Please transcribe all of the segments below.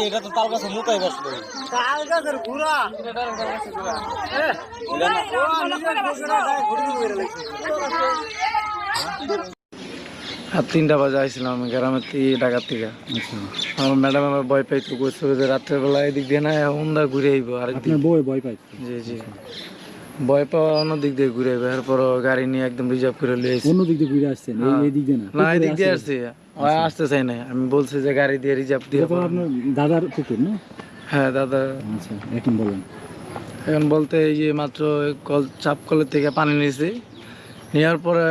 এটা তো তাল গাছের আর তিনটা বাজে আইছিলাম আমি গ্রামের ঢাকার থেকে। আমার ম্যাডাম আমার ভয় পাইতো কইছিল যে রাত্রেবেলা এদিক দিয়ে না উন্দা ঘুরে আইবো আপনার বই ভয় পাইছে জি জি। ভয় পাওয়া অন্য দিক দিয়ে ঘুরে আইবো। এরপর গাড়ি নিয়ে একদম রিজার্ভ করে লিয়ে আইছি অন্য দিক দিয়ে ঘুরে আসছেন? এই- এই দিক দিয়ে না? না এদিক দিয়ে আসছি। ওই আসতে চাই না। আমি বলছি যে গাড়ি দিয়ে রিজার্ভ দিয়ে আপনার দাদার পুকুর না? হ্যাঁ দাদা। আচ্ছা এখন বলেন। এখন বলতে এই যে মাত্র কল চাপ কলের থেকে পানি নিয়েছি। নেওয়ার পরে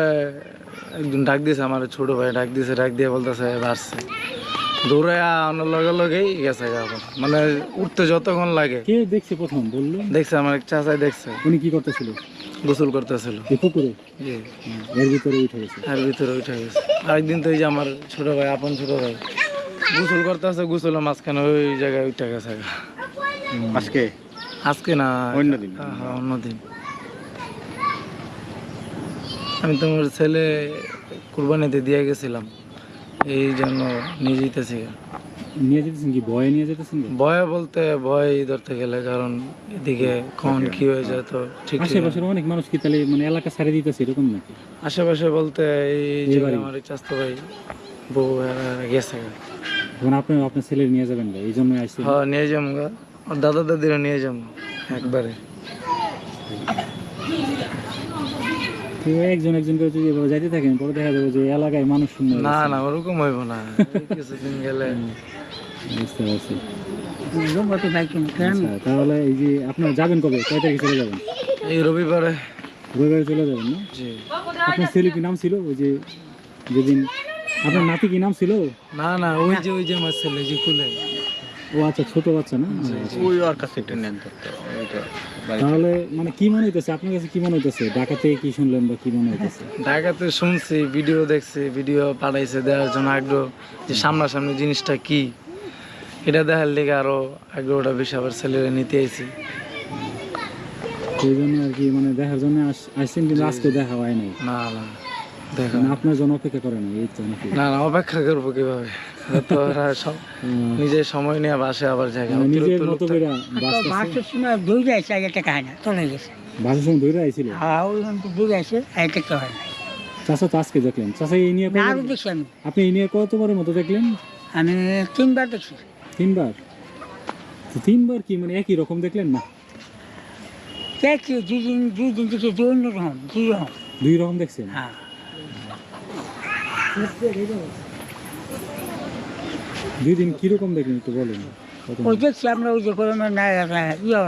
একজন ডাক দিয়েছে আমার ছোট ভাই ডাক দিয়েছে ডাক দিয়ে বলতেছে বাড়ছে দৌড়ে আনার লগে লগেই গেছে আবার। মানে উঠতে যতক্ষণ লাগে। কে দেখছে প্রথম বলল? দেখছে আমার এক চাচাই দেখছে। উনি কি করতেছিল? গোসল করতেছিল। পুকুরে? এর ভিতরে উঠে গেছে। আর ভিতরে উঠে গেছে। আরেকদিন তো এই যে আমার ছোট ভাই আপন ছোট ভাই গোসল করতেছে গোসলের মাঝখানে ওই জায়গায় উঠে গেছে আজকে? আজকে না অন্যদিন। হ্যাঁ অন্যদিন আমি তোমার ছেলে কুরবানিতে দিয়ে গেছিলাম। এই জন্য নিয়ে যেতেছি। নিয়ে যেতেছেন কি? ভয়ে নিয়ে যেতেছেন? ভয় বলতে ভয় ধরতে গেলে কারণ এদিকে কখন কি হয়ে যায় তো ঠিক। আশেপাশের অনেক মানুষ কি তাহলে মানে এলাকা ছাড়ে দিতেছে এরকম নাকি? আশেপাশে বলতে এই যে আমার চাস্তো ভাই বউ গেছে। এখন আপনি আপনার ছেলে নিয়ে যাবেন এই জন্য আসছেন? হ্যাঁ নিয়ে যাব দাদা দাদিরা নিয়ে যাব একবারে তো একজন একজন করে যদি এভাবে যাইতে থাকেন পরে দেখা যাবে যে এলাকায় মানুষ শূন্য না না ওরকম হইব না। এই কিছুদিন গেলে। বুঝতে পারছি। আচ্ছা, তাহলে এই যে আপনারা যাবেন কবে? কয় তারিখে চলে যাবেন? এই রবিবারে। রবিবারে চলে যাবেন না? জি। আপনার ছেলে কি নাম ছিল? ওই যে যেদিন আপনার নাতি কি নাম ছিল? না না ওই যে ওই যে আমার ছেলে যে কুলে। ও আচ্ছা ছোট বাচ্চা না? আচ্ছা। ওই ওর কাছে একটু নেন তাহলে মানে কি মনে হইতেছে? আপনার কাছে কি মনে হইতেছে? ঢাকা থেকে কি শুনলেন বা কি মনে হইতেছে? ঢাকাতে শুনছি ভিডিও দেখছি ভিডিও পাঠাইছে দেওয়ার জন্য আগ্রহ যে সামনাসামনি জিনিসটা কি? এটা দেখার লেগে আরও আগ্রহটা বেশি আবার ছেলেরা নিতে আইছি। সেই জন্য আর কি মানে দেখার জন্য আস- আসছেন কিন্তু আজকে দেখা হয় নাই। না না। মানে আপনার জন্য অপেক্ষা করে না এই তো না না অপেক্ষা করব কীভাবে? তো ওরা সব নিজের সময় নিয়ে বাসে আবার জায়গা মানে নিজের মতো করে বাসের সময় দৌড়ে আসে আগে টাকা হয় না চলে গেছে। বাসের সঙ্গে ধরে আইছিল? হ্যাঁ ওই দৌড়ে আসে আগে টাকা হয় না চাষা তো আজকে দেখলেন। চাষা এই নিয়ে না আরও দেখছি আপনি এই নিয়ে কতবারের মতো দেখলেন? আমি তিনবার দেখছি। তিনবার? তিনবার কি মানে একই রকম দেখলেন না? দেখছি রকম দুই রকম। দুই রকম দেখছেন? হ্যাঁ। দুই দিন কীরকম দেখলেন একটু বলেন? ওই দেখছি আমরা ওই যে করোনা না ইয়ে।